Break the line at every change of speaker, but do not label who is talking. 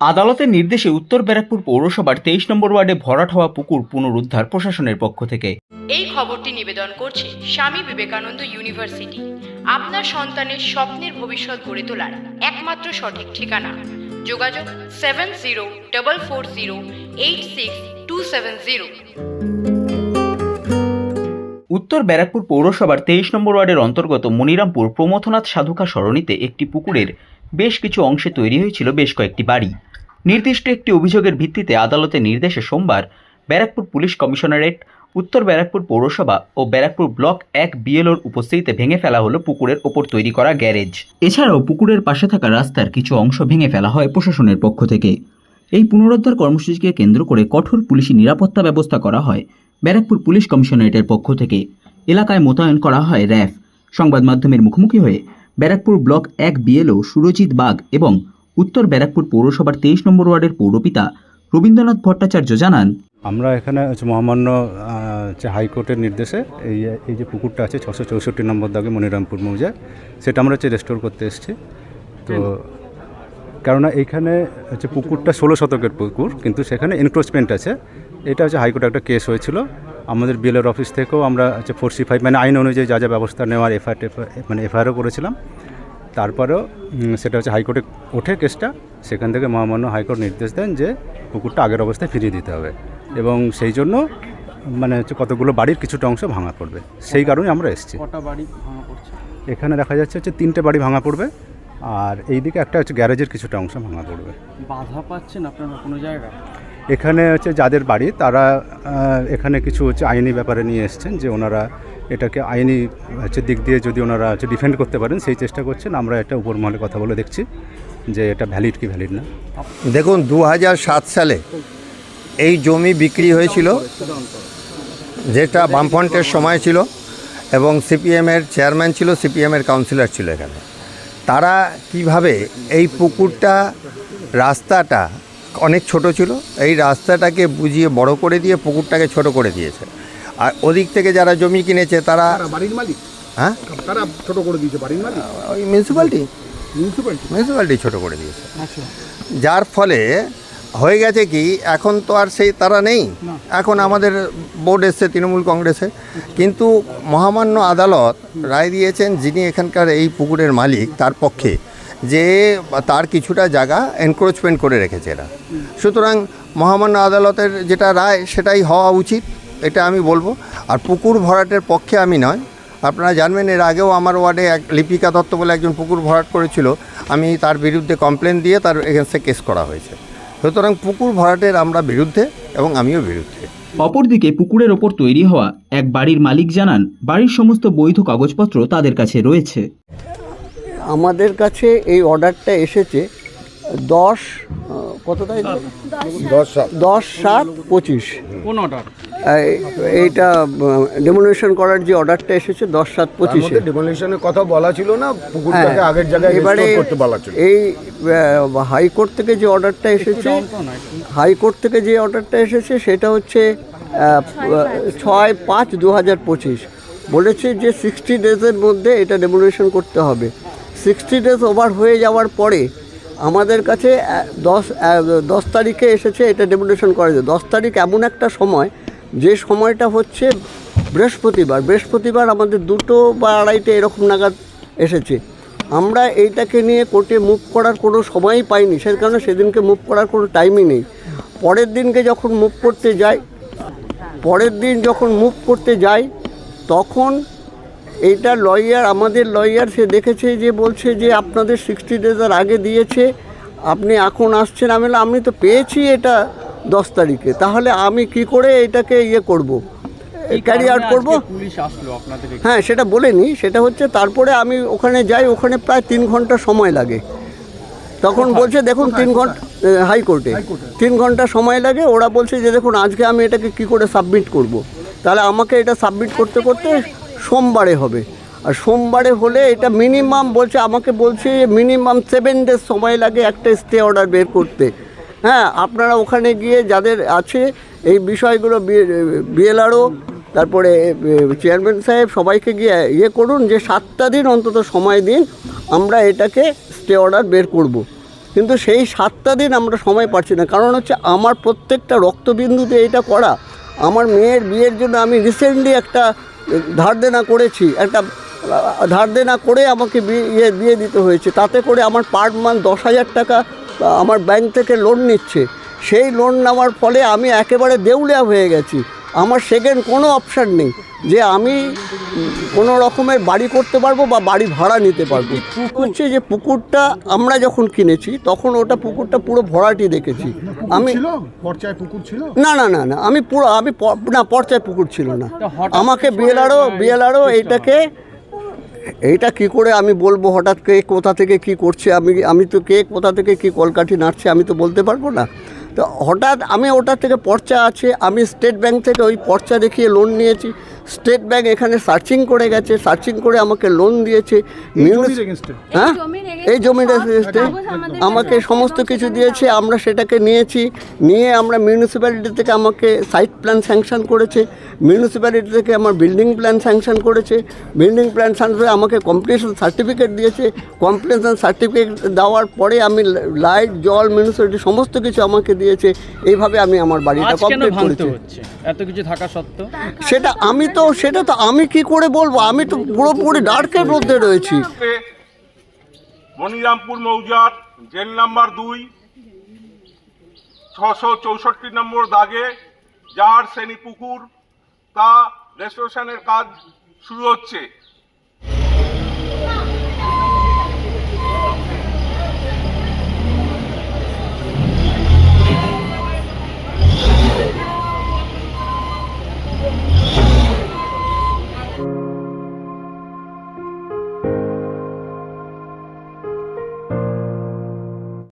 আদালতের নির্দেশে উত্তর ব্যারাকপুর পৌরসভার তেইশ নম্বর ওয়ার্ডে ভরাট হওয়া পুকুর পুনরুদ্ধার প্রশাসনের পক্ষ থেকে।
এই খবরটি নিবেদন করছে স্বামী বিবেকানন্দ ইউনিভার্সিটি। আপনার সন্তানের স্বপ্নের ভবিষ্যৎ গড়ে তোলার একমাত্র সঠিক ঠিকানা। যোগাযোগ seven zero double four zero eight six two seven zero.
উত্তর ব্যারাকপুর পৌরসভার তেইশ নম্বর ওয়ার্ডের অন্তর্গত মনিরামপুর প্রমথনাথ সাধুকা সরণিতে একটি পুকুরের বেশ কিছু অংশে তৈরি হয়েছিল বেশ কয়েকটি বাড়ি। নির্দিষ্ট একটি অভিযোগের ভিত্তিতে আদালতের নির্দেশে সোমবার ব্যারাকপুর পুলিশ কমিশনারেট, উত্তর ব্যারাকপুর পৌরসভা ও ব্যারাকপুর ব্লক এক বিএলওর উপস্থিতিতে ভেঙে ফেলা হলো পুকুরের ওপর তৈরি করা গ্যারেজ। এছাড়াও পুকুরের পাশে থাকা রাস্তার কিছু অংশ ভেঙে ফেলা হয় প্রশাসনের পক্ষ থেকে। এই পুনরুদ্ধার কর্মসূচিকে কেন্দ্র করে কঠোর পুলিশি নিরাপত্তা ব্যবস্থা করা হয়। ব্যারাকপুর পুলিশ কমিশনারেটের পক্ষ থেকে এলাকায় মোতায়েন করা হয় র্যাফ। সংবাদ মাধ্যমের মুখোমুখি হয়ে ব্যারাকপুর ব্লক এক বিএলও সুরজিৎ বাগ এবং উত্তর ব্যারাকপুর পৌরসভার তেইশ নম্বর ওয়ার্ডের পৌরপিতা রবীন্দ্রনাথ ভট্টাচার্য জানান।
আমরা এখানে হচ্ছে মহামান্য হচ্ছে হাইকোর্টের নির্দেশে এই এই যে পুকুরটা আছে ছশো চৌষট্টি নম্বর দাগে মনিরামপুর মৌজা সেটা আমরা হচ্ছে রেস্টোর করতে এসেছি। তো কেননা এইখানে হচ্ছে পুকুরটা ষোলো শতকের পুকুর কিন্তু সেখানে এনক্রোচমেন্ট আছে। এটা হচ্ছে হাইকোর্টে একটা কেস হয়েছিল। আমাদের বিএলআর অফিস থেকেও আমরা হচ্ছে ফোর সি ফাইভ মানে আইন অনুযায়ী যা যা ব্যবস্থা নেওয়ার এফআইআর মানে এফআইআরও করেছিলাম। তারপরেও সেটা হচ্ছে হাইকোর্টে ওঠে কেসটা। সেখান থেকে মহামান্য হাইকোর্ট নির্দেশ দেন যে পুকুরটা আগের অবস্থায় ফিরিয়ে দিতে হবে। এবং সেই জন্য মানে হচ্ছে কতগুলো বাড়ির কিছুটা অংশ ভাঙা পড়বে। সেই কারণে আমরা এসেছি। এখানে দেখা যাচ্ছে হচ্ছে তিনটে বাড়ি ভাঙা পড়বে। আর এইদিকে একটা হচ্ছে গ্যারেজের কিছুটা অংশ ভাঙা পড়বে।
বাধা পাচ্ছেন আপনারা কোনো জায়গায়?
এখানে হচ্ছে যাদের বাড়ি, তারা এখানে কিছু হচ্ছে আইনি ব্যাপারে নিয়ে এসছেন যে ওনারা এটাকে আইনি হচ্ছে দিক দিয়ে যদি ওনারা হচ্ছে ডিফেন্ড করতে পারেন, সেই চেষ্টা করছেন। আমরা একটা উপর মহলে কথা বলে দেখছি যে এটা ভ্যালিড কি ভ্যালিড না।
দেখুন দু সালে এই জমি বিক্রি হয়েছিল, যেটা বামফ্রন্টের সময় ছিল এবং সিপিএমের চেয়ারম্যান ছিল সিপিএমের কাউন্সিলর ছিল এখানে। তারা কীভাবে এই পুকুরটা, রাস্তাটা অনেক ছোট ছিল। এই রাস্তাটাকে বুঝিয়ে বড় করে দিয়ে পুকুরটাকে ছোট করে দিয়েছে। আর ওদিক থেকে যারা জমি কিনেছে তারা
বাড়ির মালিক?
হ্যাঁ?
কারা ছোট করে দিয়েছে বাড়ির মালিক?
ওই মিউনিসিপ্যালিটি
মিউনিসিপালিটি
মিউনিসিপ্যালিটি ছোট করে দিয়েছে।
আচ্ছা।
যার ফলে হয়ে গেছে কি এখন তো আর সেই তারা নেই। এখন আমাদের বোর্ড এসছে তৃণমূল কংগ্রেসে। কিন্তু মহামান্য আদালত রায় দিয়েছেন যিনি এখানকার এই পুকুরের মালিক তার পক্ষে। যে তার কিছুটা জায়গা এনক্রোচমেন্ট করে রেখেছে এরা। সুতরাং মহামান্য আদালতের যেটা রায়, সেটাই হওয়া উচিত, এটা আমি বলব। আর পুকুর ভরাটের পক্ষে আমি নয়। আপনারা জানবেন, এর আগেও আমার ওয়ার্ডে এক লিপিকা দত্ত বলে একজন পুকুর ভরাট করেছিল। আমি তার বিরুদ্ধে কমপ্লেন দিয়ে তার এগেনস্টে কেস করা হয়েছে। সুতরাং পুকুর ভরাটের আমরা বিরুদ্ধে এবং আমিও বিরুদ্ধে।
অপরদিকে পুকুরের ওপর তৈরি হওয়া এক বাড়ির মালিক জানান, বাড়ির সমস্ত বৈধ কাগজপত্র তাদের কাছে রয়েছে।
আমাদের কাছে এই অর্ডারটা এসেছে দশ কত তারিখ
দশ সাত।
দশ সাত পঁচিশ।
কোন অর্ডার?
এইটা ডেমোনেশন করার যে অর্ডারটা এসেছে দশ সাত পঁচিশে।
মধ্যে ডেমোলিশনের কথা বলা ছিল না পুকুরটাকে আগের জায়গায়
হ্যাঁ। এবারে
বলা ছিল।
এই হাইকোর্ট থেকে যে অর্ডারটা এসেছে হাইকোর্ট থেকে যে অর্ডারটা এসেছে সেটা হচ্ছে ছয় পাঁচ দু হাজার পঁচিশ। বলেছে যে সিক্সটি ডেজের মধ্যে এটা ডেমোলিশন করতে হবে। সিক্সটি ডেজ ওভার হয়ে যাওয়ার পরে আমাদের কাছে দশ দশ তারিখে এসেছে এটা করা যায় দশ তারিখ এমন একটা সময়, যে সময়টা হচ্ছে বৃহস্পতিবার। বৃহস্পতিবার আমাদের দুটো বা আড়াইটে এরকম নাগাদ এসেছে। আমরা এইটাকে নিয়ে কোর্টে মুভ করার কোনো সময়ই পাইনি। সে কারণে সেদিনকে মুভ করার কোনো টাইমই নেই। পরের দিনকে যখন মুভ করতে যাই, পরের দিন যখন মুভ করতে যাই, তখন এইটা লয়ার আমাদের লয়ার সে দেখেছে যে বলছে যে আপনাদের সিক্সটি ডেজের আগে দিয়েছে আপনি এখন আসছেন। আমি আমি তো পেয়েছি এটা দশ তারিখে তাহলে আমি কি করে এটাকে ইয়ে করব? ক্যারি আউট করব? হ্যাঁ সেটা বলেনি সেটা হচ্ছে তারপরে আমি ওখানে যাই ওখানে প্রায় তিন ঘণ্টা সময় লাগে। তখন বলছে দেখুন তিন ঘণ্টা হাইকোর্টে। তিন ঘণ্টা সময় লাগে ওরা বলছে যে দেখুন আজকে আমি এটাকে কি করে সাবমিট করব। তাহলে আমাকে এটা সাবমিট করতে করতে সোমবারে হবে। আর সোমবারে হলে এটা মিনিমাম বলছে, আমাকে বলছে মিনিমাম সেভেন ডেজ সময় লাগে একটা স্টে অর্ডার বের করতে। হ্যাঁ আপনারা ওখানে গিয়ে যাদের আছে, এই বিষয়গুলো বিএলআরও তারপরে চেয়ারম্যান সাহেব সবাইকে গিয়ে ইয়ে করুন যে সাতটা দিন অন্তত সময় দিন, আমরা এটাকে স্টে অর্ডার বের করব। কিন্তু সেই সাতটা দিন আমরা সময় পাচ্ছি না। কারণ হচ্ছে আমার প্রত্যেকটা রক্তবিন্দুতে এটা করা। আমার মেয়ের বিয়ের জন্য আমি রিসেন্টলি একটা ধার দেনা করেছি, একটা, ধার দেনা করে আমাকে বিয়ে ইয়ে বিয়ে দিতে হয়েছে। তাতে করে আমার পার মান্থ দশ হাজার টাকা আমার ব্যাংক থেকে লোন নিচ্ছে। সেই লোন নেওয়ার ফলে আমি একেবারে দেউলিয়া হয়ে গেছি। আমার সেকেন্ড কোনো অপশান নেই যে আমি কোনো রকমের বাড়ি করতে পারব বা বাড়ি ভাড়া নিতে পারব। হচ্ছে যে পুকুরটা আমরা যখন কিনেছি তখন ওটা পুকুরটা পুরো ভরাটি দেখেছি। আমি
পর্চায় পুকুর ছিল?
না না না না আমি পুরো আমি না পর্চায় পুকুর ছিল না। আমাকে
করে,
বিএলআরও
আহ,
বিএলআরও এইটাকে এইটা কি করে আমি বলব হঠাৎ কে কোথা থেকে কি করছে আমি আমি তো কে কোথা থেকে কি কলকাঠি নাড়ছে আমি তো বলতে পারব না। তো হঠাৎ আমি ওটার থেকে পর্চা আছে, আমি স্টেট ব্যাংক থেকে ওই পর্চা দেখিয়ে লোন নিয়েছি। স্টেট ব্যাংক এখানে সার্চিং করে গেছে সার্চিং করে আমাকে লোন দিয়েছে। মিউনিস- হ্যাঁ? এই জমির রেজিস্ট্রে আমাকে সমস্ত কিছু দিয়েছে আমরা সেটাকে নিয়েছি নিয়ে আমরা মিউনিসিপ্যালিটি থেকে আমাকে সাইট প্ল্যান স্যাংশন করেছে মিউনিসিপ্যালিটি থেকে আমার বিল্ডিং প্ল্যান স্যাংশন করেছে বিল্ডিং প্ল্যান স্যাংশন আমাকে কমপ্লিশন সার্টিফিকেট দিয়েছে। কমপ্লিশন সার্টিফিকেট দেওয়ার পরে আমি লাইট জল মিউনিসিপ্যালিটি সমস্ত কিছু আমাকে দিয়েছে। এইভাবে আমি আমার বাড়িটা কমপ্লিট করেছি।
হচ্ছে? এত কিছু থাকা সত্ত্বেও?
সেটা আমি তো সেটা তো আমি কি করে বলব? আমি তো পুরোপুরি ডার্কের মধ্যে রয়েছি।
মনিরামপুর মৌজার জেল নাম্বার দুই, ছশো চৌষট্টি নম্বর দাগে, যার শ্রেণি পুকুর, তা রেস্টোরেশনের কাজ শুরু হচ্ছে।